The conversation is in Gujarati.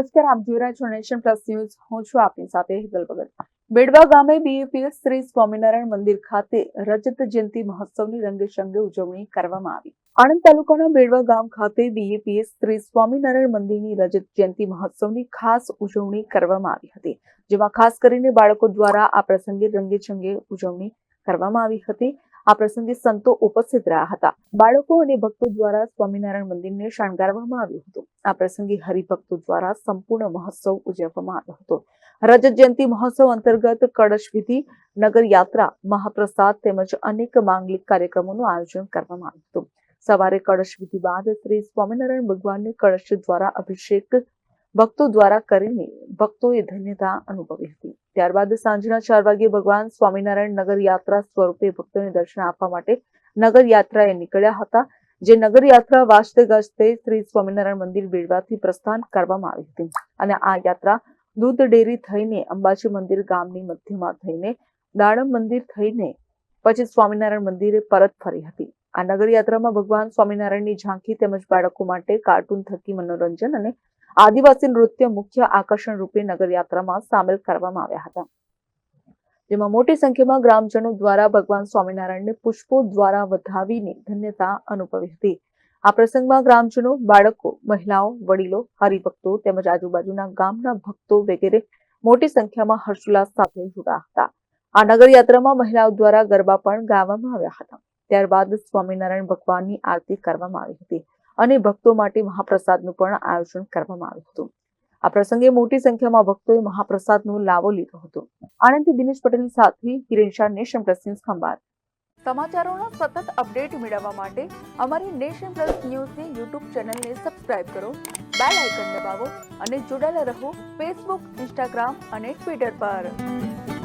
નમસ્કાર, આપ જોઈ રહ્યા છો નેશન પ્લસ ન્યૂઝ. હું છું આપની સાથે હિતલ ભગત. બેડવા ગામે બીએપીએસ શ્રી સ્વામિનારાયણ મંદિર ખાતે રજત જયંતિ મહોત્સવની રંગેચંગે ઉજવણી કરવામાં આવી. આણંદ તાલુકાના બેડવા ગામ ખાતે બીએપીએસ શ્રી સ્વામિનારાયણ મંદિરની રજત જયંતિ મહોત્સવની ખાસ ઉજવણી કરવામાં આવી હતી, જેમાં ખાસ કરીને બાળકો દ્વારા આ પ્રસંગે રંગેચંગે ઉજવણી કરવામાં આવી હતી. આ પ્રસંગે સંતો ઉપસ્થિત રહ્યા હતા. બાળકો અને ભક્તો દ્વારા સ્વામિનારાયણ મંદિરને શણગારવામાં આવ્યું હતું. આ પ્રસંગે હરિભક્તો દ્વારા સંપૂર્ણ મહોત્સવ ઉજવવામાં આવ્યો હતો. રજત જયંતિ મહોત્સવ અંતર્ગત કળશ વિધિ, નગર યાત્રા, મહાપ્રસાદ તેમજ અનેક માંગલિક કાર્યક્રમોનું આયોજન કરવામાં આવ્યું હતું. સવારે કળશ વિધિ બાદ શ્રી સ્વામિનારાયણ ભગવાનને કળશ દ્વારા અભિષેક ભક્તો દ્વારા કરીને ભક્તોએ ધન્યતા અનુભવી હતી. ત્યારબાદ સાંજના ચાર વાગ્યે ભગવાન સ્વામિનારાયણ નગર યાત્રા સ્વરૂપે ભક્તોને દર્શન આપવા માટે નગર યાત્રાએ નીકળ્યા હતા, જે નગર યાત્રા વાજતે ગાજતે શ્રી સ્વામિનારાયણ મંદિર બેડવાથી પ્રસ્થાન કરવામાં આવી હતી. અને આ યાત્રા દૂધ ડેરી થઈને અંબાજી મંદિર ગામની મધ્યમાં થઈને દાડમ મંદિર થઈને પછી સ્વામિનારાયણ મંદિરે પરત ફરી હતી. આ નગર યાત્રામાં ભગવાન સ્વામિનારાયણની ઝાંખી તેમજ બાળકો માટે કાર્ટૂન થકી મનોરંજન અને આદિવાસી નૃત્ય મુખ્ય આકર્ષણ રૂપે નગરયાત્રામાં સામેલ કરવામાં આવ્યા હતા. જેમાં મોટી સંખ્યામાં ગ્રામજનો દ્વારા ભગવાન સ્વામિનારાયણને પુષ્પો દ્વારા વધાવીને ધન્યતા અનુભવી હતી. આ પ્રસંગમાં ગ્રામજનો, બાળકો, મહિલાઓ, વડીલો, હરિભક્તો તેમજ આજુબાજુના ગામના ભક્તો વગેરે મોટી સંખ્યામાં હર્ષોલ્લાસ સાથે જોડાયા હતા. આ નગરયાત્રામાં મહિલાઓ દ્વારા ગરબા પણ ગાવામાં આવ્યા હતા. ત્યારબાદ સ્વામિનારાયણ ભગવાનની આરતી કરવામાં આવી હતી. અને ભક્તો માટે મહાપ્રસાદનું પણ આયોજન કરવામાં આવ્યું હતું. આ પ્રસંગે મોટી સંખ્યામાં ભક્તોએ મહાપ્રસાદનો લાવો લીધો હતો. આણંદથી દિનેશ પટેલ સાથે Kiran Shah nation plus news Khambhat. સમાચારોના સતત અપડેટ મેળવવા માટે અમારી નેશન પ્લસ ન્યૂઝની યુટ્યુબ ચેનલને સબસ્ક્રાઇબ કરો, બેલ આઇકન દબાવો અને જોડાયેલા રહો ફેસબુક, ઇન્સ્ટાગ્રામ અને ટ્વિટર પર.